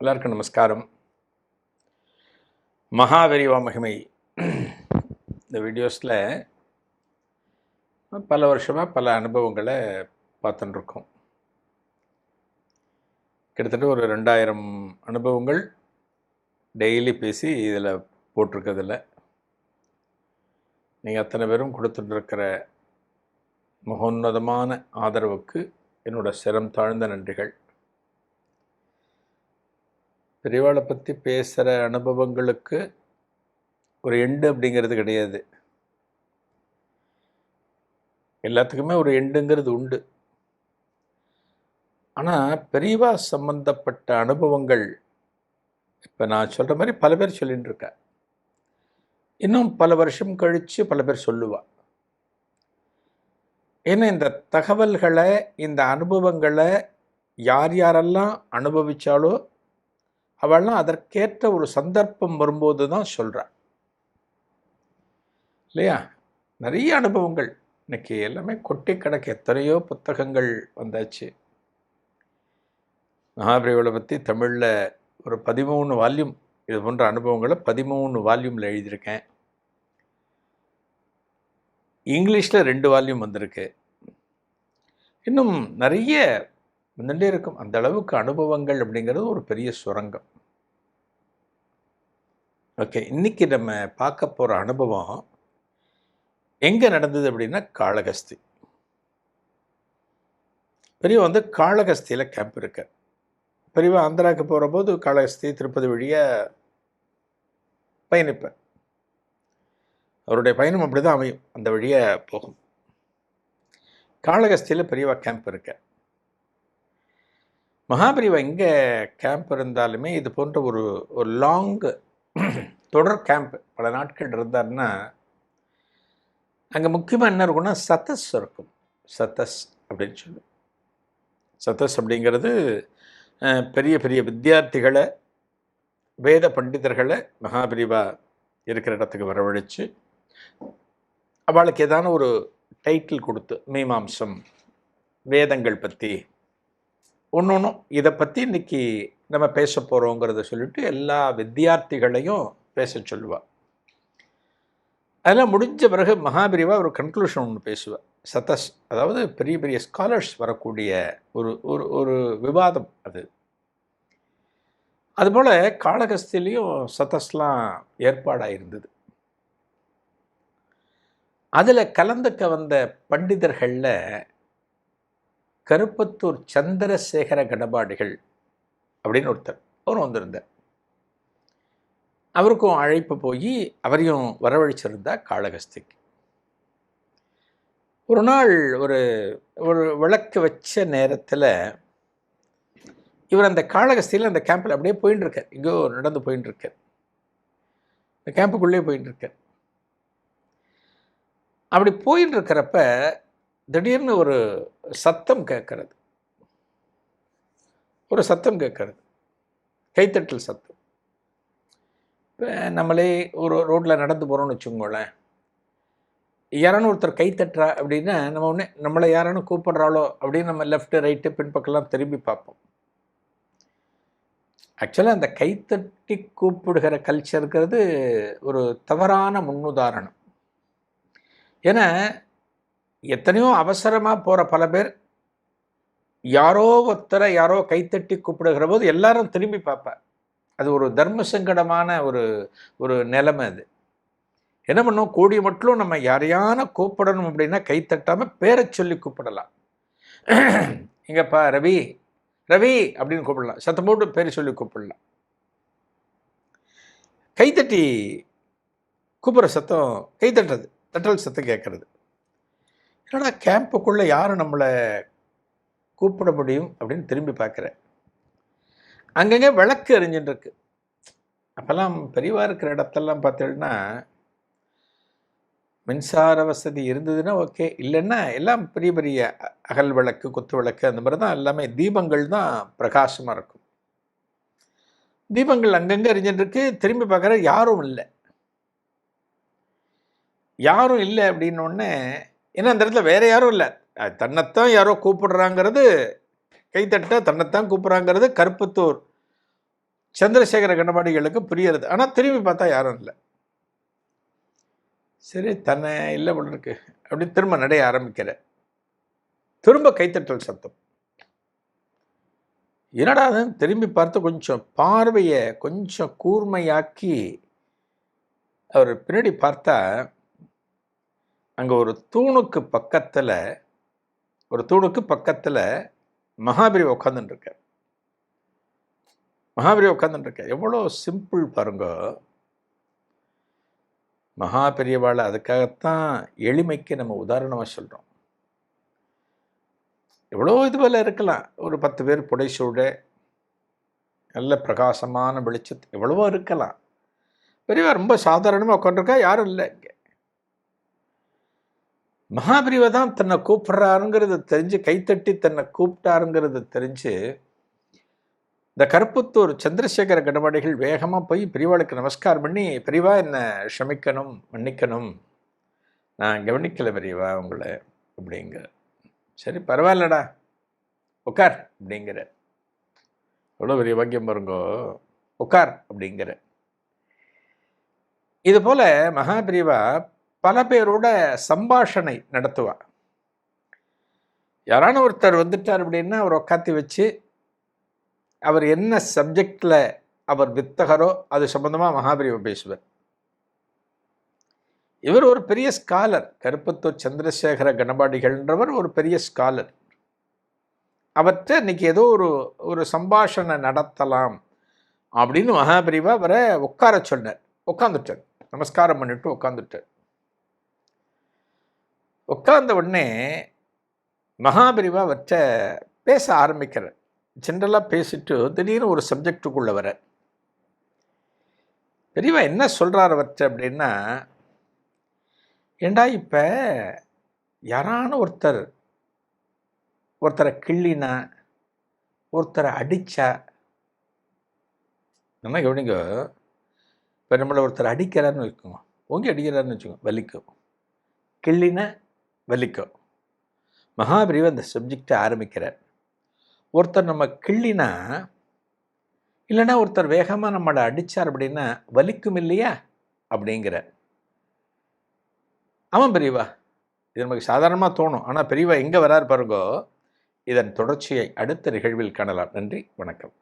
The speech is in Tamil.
எல்லாருக்கும் நமஸ்காரம். மகாவெரிவா மகிமை. இந்த வீடியோஸில் பல வருஷமாக பல அனுபவங்களை பார்த்துட்டுருக்கோம் கிட்டத்தட்ட ஒரு ரெண்டாயிரம் அனுபவங்கள் டெய்லி பேசி இதில் போட்டிருக்கிறதில்ல. நீங்கள் அத்தனை பேரும் கொடுத்துட்டு மகோன்னதமான ஆதரவுக்கு என்னோட சிரம் தாழ்ந்த நன்றிகள். பெரியவாளை பற்றி பேசுகிற அனுபவங்களுக்கு ஒரு எண்டு அப்படிங்கிறது கிடையாது. எல்லாத்துக்குமே ஒரு எண்டுங்கிறது உண்டு. ஆனால் பெரியவா சம்பந்தப்பட்ட அனுபவங்கள் இப்போ நான் சொல்கிற மாதிரி பல பேர் சொல்லிகிட்டு இருக்கேன் இன்னும் பல வருஷம் கழித்து பல பேர் சொல்லுவாள் ஏன்னா இந்த தகவல்களை இந்த அனுபவங்களை யார் யாரெல்லாம் அனுபவித்தாலோ அவள்லாம் அதற்கேற்ற ஒரு சந்தர்ப்பம் வரும்போது தான் சொல்கிறா இல்லையா? நிறைய அனுபவங்கள். இன்னைக்கு எல்லாமே கொட்டி கிடக்கு. எத்தனையோ புத்தகங்கள் வந்தாச்சு. மகாபிரிவளை பற்றி தமிழில் ஒரு பதிமூணு வால்யூம் இது போன்ற அனுபவங்களை பதிமூணு வால்யூமில் எழுதியிருக்கேன். இங்கிலீஷில் ரெண்டு வால்யூம் வந்திருக்கு. இன்னும் நிறைய வந்துட்டே இருக்கும். அந்த அளவுக்கு அனுபவங்கள் அப்படிங்கிறது ஒரு பெரிய சுரங்கம். ஓகே இன்னைக்கு நம்ம பார்க்க போகிற அனுபவம் எங்கே நடந்தது அப்படின்னா காளகஸ்தி பெரியவா வந்து காளகஸ்தியில் கேம்ப் இருக்க. பெரியவா ஆந்திராவுக்கு போகிற போது காளகஸ்தி திருப்பதி வழியாக பயணிப்பேன். அவருடைய பயணம் அப்படி தான் அமையும். அந்த வழியாக போகும். காளகஸ்தியில் பெரியவா கேம்ப் இருக்கேன் மகாபிரிவா எங்கே கேம்ப் இருந்தாலுமே இது போன்ற ஒரு ஒரு லாங் தொடர் கேம்ப் பல நாட்கள் இருந்தாருன்னா அங்கே முக்கியமாக என்ன இருக்குன்னா சத்தஸ் இருக்கும். சத்தஸ் அப்படின்னு சொல்லி. சத்தஸ் அப்படிங்கிறது பெரிய பெரிய வித்தியார்த்திகளை வேத பண்டிதர்களை மகாபிரிவா இருக்கிற இடத்துக்கு வரவழைச்சு அவளுக்கு ஏதான ஒரு டைட்டில் கொடுத்து மீமாம்சம் வேதங்கள் பற்றி ஒன்று ஒன்றும் இதை பற்றி இன்னைக்கு நம்ம பேச போகிறோங்கிறத சொல்லிட்டு எல்லா வித்தியார்த்திகளையும் பேச சொல்லுவாள் அதெல்லாம் முடிஞ்ச பிறகு மகாபிரிவா ஒரு கன்க்ளூஷன் ஒன்று பேசுவாள் சத்தஸ் அதாவது பெரிய பெரிய ஸ்காலர்ஸ் வரக்கூடிய ஒரு ஒரு ஒரு விவாதம் அது. அதுபோல் காளகஸ்திலையும் சத்தஸ்லாம் ஏற்பாடாக இருந்தது அதில் கலந்துக்க வந்த பண்டிதர்களில் கருப்பத்தூர் சந்திரசேகர கடபாடிகள் அப்படின்னு ஒருத்தர் அவரும் வந்திருந்தார். அவருக்கும் அழைப்பு போய் அவரையும் வரவழைச்சிருந்தா காளகஸ்திக்கு ஒரு நாள் ஒரு ஒரு விளக்கு வச்ச நேரத்தில் இவர் அந்த காளகஸ்தியில் அந்த கேம்பில் அப்படியே போயின்னு இருக்கார் எங்கேயோ நடந்து போயின்னு இருக்கார் இந்த கேம்புக்குள்ளேயே போயின்னு இருக்கார் அப்படி போயின்னு இருக்கிறப்ப திடீர்னு ஒரு சத்தம் கேட்கறது. ஒரு சத்தம் கேட்கறது. கைத்தட்டல் சத்தம். இப்போ நம்மளே ஒரு ரோட்டில் நடந்து போகிறோம்னு வச்சுக்கோங்களேன். யாரானு ஒருத்தர் கைத்தட்டுறா அப்படின்னா நம்ம ஒன்று நம்மளை யாரானு கூப்பிட்றாளோ அப்படின்னு நம்ம லெஃப்ட்டு ரைட்டு பின்பக்கம்லாம் திரும்பி பார்ப்போம். ஆக்சுவலாக அந்த கைத்தட்டி கூப்பிடுகிற கல்ச்சருங்கிறது ஒரு தவறான முன்னுதாரணம். ஏன்னா எத்தனையோ அவசரமாக போகிற பல பேர் யாரோ ஒருத்தரை யாரோ கைத்தட்டி கூப்பிடுகிற போது எல்லாரும் திரும்பி பார்ப்பேன் அது ஒரு தர்ம சங்கடமான ஒரு ஒரு நிலைமை அது. என்ன பண்ணும்? கூடிய மட்டும் நம்ம யாரையான கூப்பிடணும் அப்படின்னா கைத்தட்டாமல் பேரை சொல்லி கூப்பிடலாம். இங்கப்பா ரவி ரவி அப்படின்னு கூப்பிடலாம். சத்தம் போட்டு பேர் சொல்லி கூப்பிடலாம். கைத்தட்டி கூப்பிட்ற சத்தம் கைத்தட்டுறது தட்டல் சத்தம் கேட்குறது. என்னடா கேம்புக்குள்ளே யாரும் நம்மளை கூப்பிட முடியும் அப்படின்னு திரும்பி பார்க்குறேன். அங்கங்கே விளக்கு எரிஞ்சுட்டு இருக்கு அப்போல்லாம் பெரியவா இருக்கிற இடத்தெல்லாம் பார்த்தீங்கன்னா மின்சார வசதி இருந்ததுன்னா ஓகே இல்லைன்னா எல்லாம் பெரிய பெரிய அ- அகல் விளக்கு குத்து விளக்கு அந்த மாதிரி தான் எல்லாமே தீபங்கள் தான் பிரகாசமாக இருக்கும். தீபங்கள் அங்கங்கே எரிஞ்சுட்டு திரும்பி பார்க்குற யாரும் இல்லை. யாரும் இல்லை அப்படின்னோடனே ஏன்னா அந்த இடத்துல வேற யாரும் இல்லை. தன்னைத்தான் யாரோ கூப்பிடுறாங்கிறது கைத்தட்ட தன்னைத்தான் கூப்பிட்றாங்கிறது கருப்பத்தூர் சந்திரசேகர கண்டபாடிகளுக்கு புரியறது. ஆனால் திரும்பி பார்த்தா யாரும் இல்லை. சரி தன்னை இல்லை போல இருக்கு அப்படி திரும்ப நடைய ஆரம்பிக்கிற. திரும்ப கைத்தட்டல் சத்தம். என்னடா திரும்பி பார்த்து கொஞ்சம் பார்வையை கொஞ்சம் கூர்மையாக்கி அவர் பின்னாடி பார்த்தா அங்கே ஒரு தூணுக்கு பக்கத்தில் ஒரு தூணுக்கு பக்கத்தில் மகாபலி உட்காந்துட்டு இருக்கார் மகாபலி எவ்வளோ சிம்பிள் பாருங்க. மகா பெரியவாளை அதுக்காகத்தான் எளிமைக்கு நம்ம உதாரணமாக சொல்கிறோம் எவ்வளோ இது போல் இருக்கலாம். ஒரு பத்து பேர் புடைசூட நல்ல பிரகாசமான வெளிச்சத்து எவ்வளவோ இருக்கலாம். பெரியவா ரொம்ப சாதாரணமாக உட்காந்துருக்கா யாரும் இல்லை இங்கே. மகாபிரிவை தான் தன்னை கூப்பிட்றாருங்கிறத தெரிஞ்சு கைத்தட்டி தன்னை கூப்பிட்டாருங்கிறத தெரிஞ்சு இந்த கருப்புத்தூர் சந்திரசேகர கணவாடிகள் வேகமாக போய் பிரிவாளுக்கு நமஸ்காரம் பண்ணி பிரிவா என்னை க்ஷமிக்கணும் மன்னிக்கணும். நான் கவனிக்கலை பிரிவா உங்களை அப்படிங்கிற சரி பரவாயில்லடா. உட்கார் அப்படிங்கிற எவ்வளோ பெரிய பாக்கியம் பாருங்கோ. உட்கார் அப்படிங்கிற இது போல மகாபிரிவா பல பேரோட சம்பாஷணை நடத்துவார். யாரான ஒருத்தர் வந்துட்டார் அப்படின்னா அவர் உக்காத்தி வச்சு அவர் என்ன சப்ஜெக்டில் அவர் வித்தகரோ அது சம்மந்தமாக மகாபிரிவா பேசுவார். இவர் ஒரு பெரிய ஸ்காலர் கருப்பத்தூர் சந்திரசேகர கணபாடிகள்ன்றவர் ஒரு பெரிய ஸ்காலர் அவற்றை இன்னைக்கு ஏதோ ஒரு ஒரு சம்பாஷணை நடத்தலாம் அப்படின்னு மகாபிரிவா அவரை உட்கார சொன்னார். உட்காந்துட்டார் நமஸ்காரம் பண்ணிட்டு உட்காந்துட்டார் உட்கார்ந்த உடனே மகாபிரிவா அவற்றை பேச ஆரம்பிக்கிறார். ஜென்ரலாக பேசிட்டு திடீர்னு ஒரு சப்ஜெக்டுக்குள்ளே வர பெரியவா என்ன சொல்கிறார் அவற்றை அப்படின்னா ஏண்டா இப்போ யாரான ஒருத்தர் ஒருத்தரை கிள்ளினா ஒருத்தரை அடித்தா என்ன கவனிங்க இப்போ நம்மளை ஒருத்தர் அடிக்கிறான்னு வச்சுக்கோங்க ஓங்கி அடிக்கிறாருன்னு வச்சுக்கோங்க வலிக்கும். கிள்ளினா வலிக்கும் மகாபிரிவு அந்த சப்ஜெக்டை ஆரம்பிக்கிறார். ஒருத்தர் நம்ம கிள்ளினா இல்லைன்னா ஒருத்தர் வேகமாக நம்மளை அடித்தார் அப்படின்னா வலிக்கும் இல்லையா? அப்படிங்கிற ஆமாம் பெரியவா இது நமக்கு சாதாரணமாக தோணும். ஆனால் பெரியவா எங்கே வரார் பாருங்கோ இதன் தொடர்ச்சியை அடுத்த நிகழ்வில் காணலாம். நன்றி வணக்கம்.